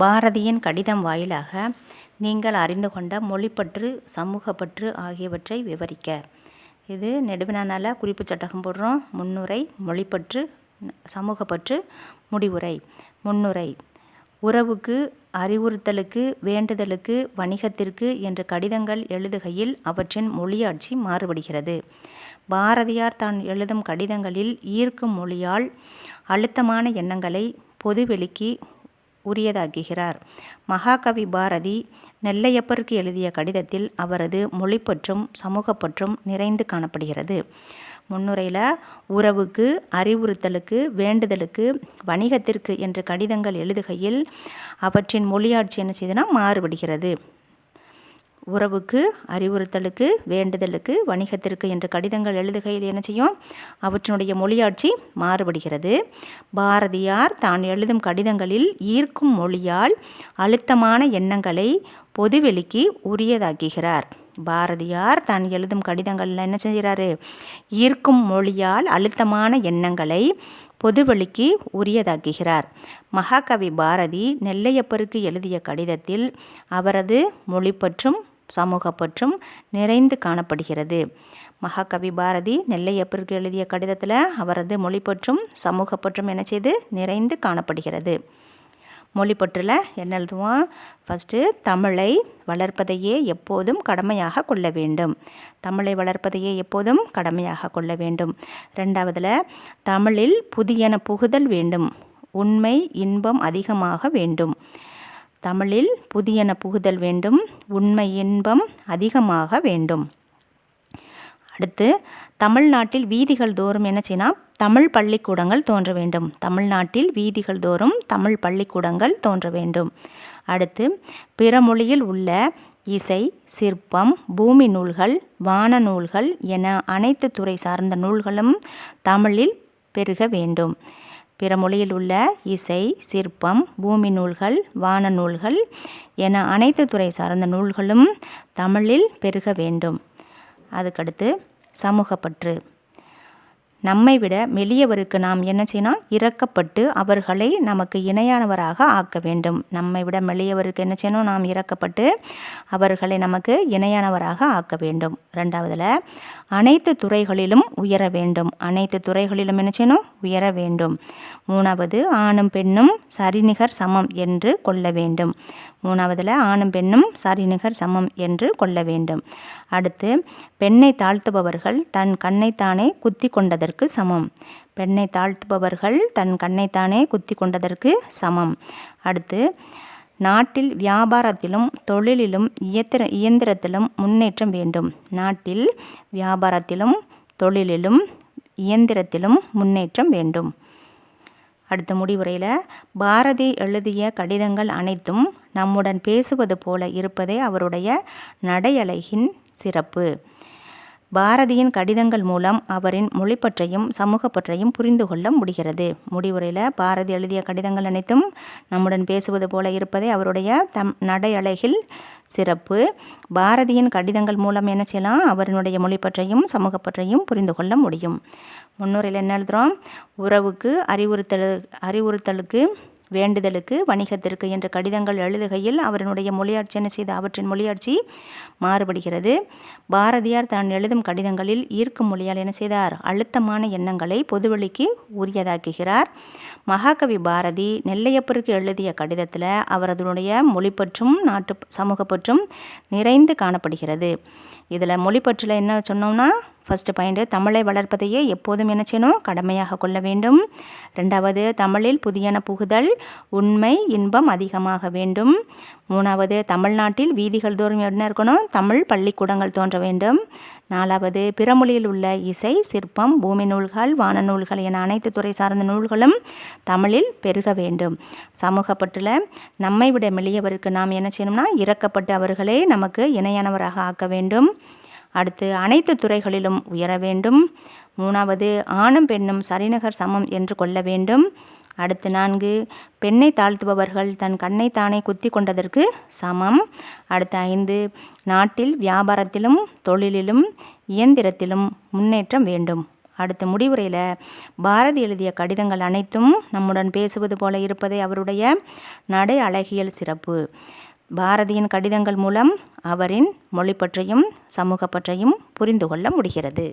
பாரதியின் கடிதம் வாயிலாக நீங்கள் அறிந்து கொண்ட மொழிப்பற்று சமூகப்பற்று ஆகியவற்றை விவரிக்க. இது நெடுவினானால் குறிப்பு சட்டகம் போடுறோம். முன்னுரை மொழிப்பற்று சமூகப்பற்று முடிவுரை. முன்னுரை உறவுக்கு அறிவுறுத்தலுக்கு வேண்டுதலுக்கு வணிகத்திற்கு என்ற கடிதங்கள் எழுதுகையில் அவற்றின் மொழியாட்சி மாறுபடுகிறது. பாரதியார் தான் எழுதும் கடிதங்களில் ஈர்க்கும் மொழியால் அழுத்தமான எண்ணங்களை பொதுவெளிக்கு உரியதாக்குகிறார். மகாகவி பாரதி நெல்லையப்பருக்கு எழுதிய கடிதத்தில் அவரது மொழிப்பற்றும் சமூகப்பற்றும் நிறைந்து காணப்படுகிறது. முன்னுரையில் உறவுக்கு அறிவுறுத்தலுக்கு வேண்டுதலுக்கு வணிகத்திற்கு என்று கடிதங்கள் எழுதுகையில் அவற்றின் மொழியாட்சி என்ன செய்யுதுன்னா மாறுபடுகிறது. உறவுக்கு அறிவுறுத்தலுக்கு வேண்டுதலுக்கு வணிகத்திற்கு என்று கடிதங்கள் எழுதுகையில் என்ன செய்யும்? அவற்றினுடைய மொழியாட்சி மாறுபடுகிறது. பாரதியார் தான் எழுதும் கடிதங்களில் ஈர்க்கும் மொழியால் அழுத்தமான எண்ணங்களை பொதுவெளிக்கு உரியதாக்குகிறார். பாரதியார் தான் எழுதும் கடிதங்களில் என்ன செய்கிறாரு? ஈர்க்கும் மொழியால் அழுத்தமான எண்ணங்களை பொதுவெளிக்கு உரியதாக்குகிறார். மகாகவி பாரதி நெல்லையப்பருக்கு எழுதிய கடிதத்தில் அவரது மொழி பற்றும் சமூக பற்றும் நிறைந்து காணப்படுகிறது. மகாகவி பாரதி நெல்லையப்பருக்கு எழுதிய கடிதத்தில் அவரது மொழிப்பற்றும் சமூகப்பற்றும் என்ன செய்து? நிறைந்து காணப்படுகிறது. மொழிப்பற்றில் என்ன எழுதுவோம்? ஃபஸ்ட்டு தமிழை வளர்ப்பதையே எப்போதும் கடமையாக கொள்ள வேண்டும். தமிழை வளர்ப்பதையே எப்போதும் கடமையாக கொள்ள வேண்டும். ரெண்டாவதில் தமிழில் புதியன புகுதல் வேண்டும். உண்மை இன்பம் அதிகமாக வேண்டும். தமிழில் புதியன புகுதல் வேண்டும் உண்மை இன்பம் அதிகமாக வேண்டும். அடுத்து தமிழ்நாட்டில் வீதிகள் தோறும் என்ன செய்யணும் தமிழ் பள்ளிக்கூடங்கள் தோன்ற வேண்டும். தமிழ்நாட்டில் வீதிகள் தோறும் தமிழ் பள்ளிக்கூடங்கள் தோன்ற வேண்டும். அடுத்து பிற மொழியில் உள்ள இசை சிற்பம் பூமி நூல்கள் வான நூல்கள் என அனைத்து துறை சார்ந்த நூல்களும் தமிழில் பெருக வேண்டும். பிற மொழியில் உள்ள இசை சிற்பம் பூமி நூல்கள் வான நூல்கள் என அனைத்து துறை சார்ந்த நூல்களும் தமிழில் பெருக வேண்டும். அதுக்கடுத்து சமூகப்பற்று. நம்மை விட மெலியவருக்கு நாம் என்ன செய்யணும்? இறக்கப்பட்டு அவர்களை நமக்கு இணையானவராக ஆக்க வேண்டும். நம்மை விட மெலியவருக்கு என்ன செய்யணும்? நாம் இறக்கப்பட்டு அவர்களை நமக்கு இணையானவராக ஆக்க வேண்டும். ரெண்டாவதில் அனைத்து துறைகளிலும் உயர வேண்டும். அனைத்து துறைகளிலும் என்ன செய்யணும்? உயர வேண்டும். மூணாவது ஆணும் பெண்ணும் சரிநிகர் சமம் என்று கொள்ள வேண்டும். மூணாவதில் ஆணும் பெண்ணும் சரிநிகர் சமம் என்று கொள்ள வேண்டும். அடுத்து பெண்ணை தாழ்த்துபவர்கள் தன் கண்ணைத்தானே குத்தி கொண்டதற்கு சமம். பெண்ணை தாழ்த்துபவர்கள் தன் கண்ணைத்தானே குத்தி கொண்டதற்கு சமம். அடுத்து நாட்டில் வியாபாரத்திலும் தொழிலிலும் இயந்திர இயந்திரத்திலும் முன்னேற்றம் வேண்டும். நாட்டில் வியாபாரத்திலும் தொழிலிலும் இயந்திரத்திலும் முன்னேற்றம் வேண்டும். அடுத்த முடிவுரையில் பாரதி எழுதிய கடிதங்கள் அனைத்தும் நம்முடன் பேசுவது போல இருப்பதே அவருடைய நடையலையின் சிறப்பு. பாரதியின் கடிதங்கள் மூலம் அவரின் மொழிப்பற்றையும் சமூகப்பற்றையும் புரிந்து கொள்ள முடிகிறது. முடிவுரையில் பாரதி எழுதிய கடிதங்கள் அனைத்தும் நம்முடன் பேசுவது போல இருப்பதே அவருடைய தம் நடையழகில் சிறப்பு. பாரதியின் கடிதங்கள் மூலம் என்ன செய்யலாம்? அவரினுடைய மொழிப்பற்றையும் சமூகப்பற்றையும் புரிந்து கொள்ள முடியும். முன்னுரையில் என்ன எழுதுகிறோம் உறவுக்கு அறிவுறுத்தல் அறிவுறுத்தலுக்கு வேண்டுதலுக்கு வணிகத்திற்கு என்ற கடிதங்கள் எழுதுகையில் அவரினுடைய மொழியாட்சி என்ன செய்த? அவற்றின் மொழியாட்சி மாறுபடுகிறது. பாரதியார் தான் எழுதும் கடிதங்களில் ஈர்க்கும் மொழியால் என்ன செய்தார்? அழுத்தமான எண்ணங்களை பொதுவெளிக்கு உரியதாக்குகிறார். மகாகவி பாரதி நெல்லையப்பருக்கு எழுதிய கடிதத்தில் அவரதுடைய மொழிப்பற்றும் நாட்டு சமூகப்பற்றும் நிறைந்து காணப்படுகிறது. இதில் மொழிப்பற்றில் என்ன சொன்னோம்னா ஃபஸ்ட்டு பாயிண்ட்டு தமிழை வளர்ப்பதையே எப்போதும் என்ன செய்யணும் கடமையாக கொள்ள வேண்டும். ரெண்டாவது தமிழில் புதியன புகுதல் உண்மை இன்பம் அதிகமாக வேண்டும். மூணாவது தமிழ்நாட்டில் வீதிகள் தோறும் என்ன இருக்கணும்? தமிழ் பள்ளிக்கூடங்கள் தோன்ற வேண்டும். நாலாவது பிறமொழியில் உள்ள இசை சிற்பம் பூமி நூல்கள் வான நூல்கள் என அனைத்து துறை சார்ந்த நூல்களும் தமிழில் பெருக வேண்டும். சமூகப்பட்டில் நம்மை விட மெளியவருக்கு நாம் என்ன செய்யணும்னா இறக்கப்பட்டு அவர்களே நமக்கு இணையானவராக ஆக்க வேண்டும். அடுத்து அனைத்து துறைகளிலும் உயர வேண்டும். மூணாவது ஆணும் பெண்ணும் சரிநகர் சமம் என்று கொள்ள வேண்டும். அடுத்து நான்கு பெண்ணை தாழ்த்துபவர்கள் தன் கண்ணை தானே குத்தி கொண்டதற்கு சமம். அடுத்து ஐந்து நாட்டில் வியாபாரத்திலும் தொழிலிலும் இயந்திரத்திலும் முன்னேற்றம் வேண்டும். அடுத்த முடிவுரையில் பாரதி எழுதிய கடிதங்கள் அனைத்தும் நம்முடன் பேசுவது போல இருப்பதே அவருடைய நடை அழகியல் சிறப்பு. பாரதியின் கடிதங்கள் மூலம் அவரின் மொழி பற்றியும் சமூக பற்றியும் புரிந்து கொள்ள முடிகிறது.